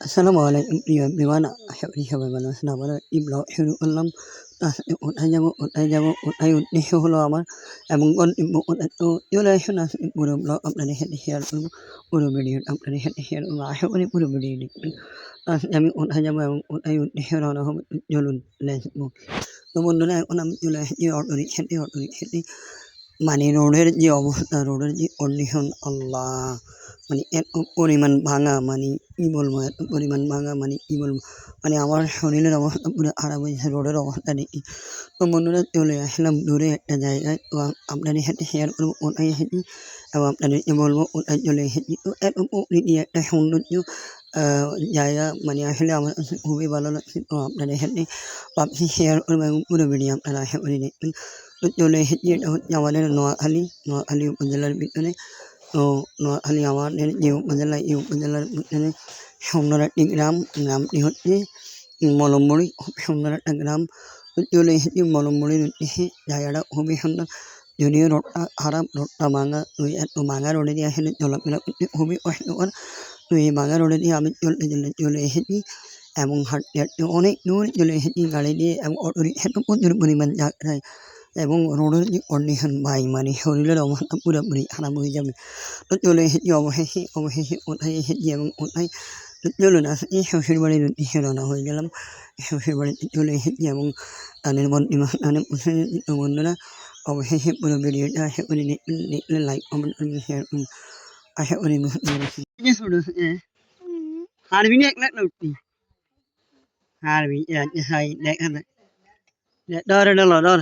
আসসালামু আলাইকুম প্রিয় বিমান আশা এই ব্লগ শুরু করলাম কোথায় যাব কোথায় যাব কোথায় উদ্দেশ্য হলো আমার এবং পুরো ব্লগ আপনাদের সাথে শেয়ার করব পুরো ভিডিও আপনাদের সাথে শেয়ার করব আশা করি পুরো ভিডিও দেখবেন আমি কোথায় যাব এবং কোথায় উদ্দেশ্য রওনা হব চলুন গো তো বন্ধুরা এখন আমি চলে আসছি অটো রিক্সাতে অটো রিক্সাতে মানে রোডের যে অবস্থা রোডের যে কন্ডিশন আল্লাহ মানে এত পরিমাণ ভাঙা মানে এত পরিমাণ ভাঙা মানে বলব মানে আমার শরীরের অবস্থা পুরো খারাপ হয়েছে, রোডের অবস্থা দেখি। তো বন্ধুরা, চলে আসলাম দূরে একটা জায়গায়। তো আপনাদের সাথে শেয়ার করব ওটাই এসেছি এবং আপনাদেরকে বলব ওটাই চলে এসেছি। তো এত প্রকৃতি একটা সৌন্দর্য জায়গা মানে আসলে আমার কাছে খুবই ভালো লাগছে। তো আপনাদের সাথে ভাবছি শেয়ার করব এবং পুরো ভিডিও আপনারা আশা করি দেখবেন। তো চলে এসেছি, এটা হচ্ছে আমাদের নোয়াখালী নোয়াখালী উপজেলার ভিতরে। নোয়াখালী আমাদের যে উপজেলা উপজেলার সুন্দর একটি গ্রাম গ্রামটি হচ্ছে মলমবড়ি খুব সুন্দর একটা গ্রাম চলে এসেছি মলমবড়ির উদ্দেশ্যে জায়গাটা খুবই সুন্দর। যদিও রোডটা খারাপ, রোডটা ভাঙা ওই এত ভাঙা রোডে দিয়ে আসলে চলাফেরা করতে খুবই কষ্টকর। তো এই ভাঙা রোডে দিয়ে আমি চলতে চলে চলে এসেছি এবং হাঁটতে হাঁটতে অনেক দূর চলে এসেছি গাড়ি দিয়ে এবং অটো রিক্সাতে প্রচুর পরিমাণ যায় এবং রোডের যে কন্ডিশন ভাই মানে শরীরের অবস্থা পুরোপুরি খারাপ হয়ে যাবে তো চলে এসেছি অবশেষে অবশেষে কোথায় এসেছি এবং কোথায় তো চলুন আজকে শ্বশুরবাড়ির উদ্দেশ্যে রওনা হয়ে গেলাম শ্বশুরবাড়িতে চলে এসেছি এবং তাদের বর্তমানে পৌঁছে গেছি তো বন্ধুরা অবশেষে পুরো ভিডিওটা আশা করি দেখলে লাইক কমেন্ট করবেন শেয়ার করুন আশা করি বুঝতে পেরেছি হারবি না এক লাখ উঠতি হারবি দেখা দেখ ডর ডর ডর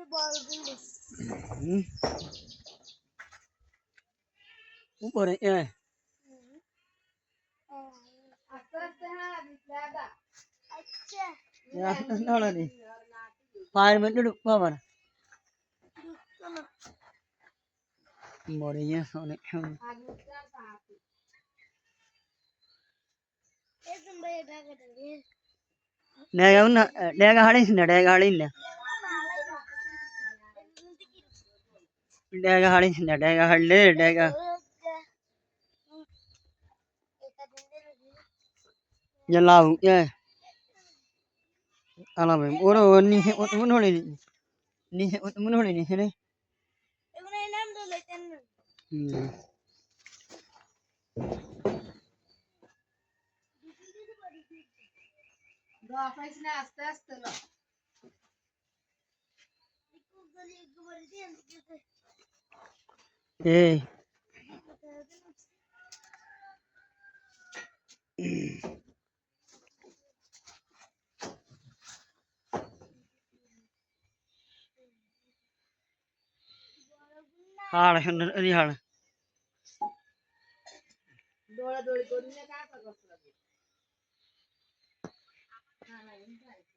bir bargın Bu barın yani. നോളി പാരമ്പര്യം എടുക്കുവാ പറ മുടിഞ്ഞ സോണി ഡേഗ ഡേഗ ഹാളില്ല ഡേഗ ഹാളില്ല डैगा हाड़ी डैगा हाड़े डैगा। जलाऊ ये। अला और और नहीं है और मन होड़ी नहीं है और मन होड़ी नहीं है रे इमने नाम तो लेते हैं গাফাইছে না আস্তে আস্তে না একটু গলি একটু বলে 嗯。好了，兄弟，厉害了。了，你？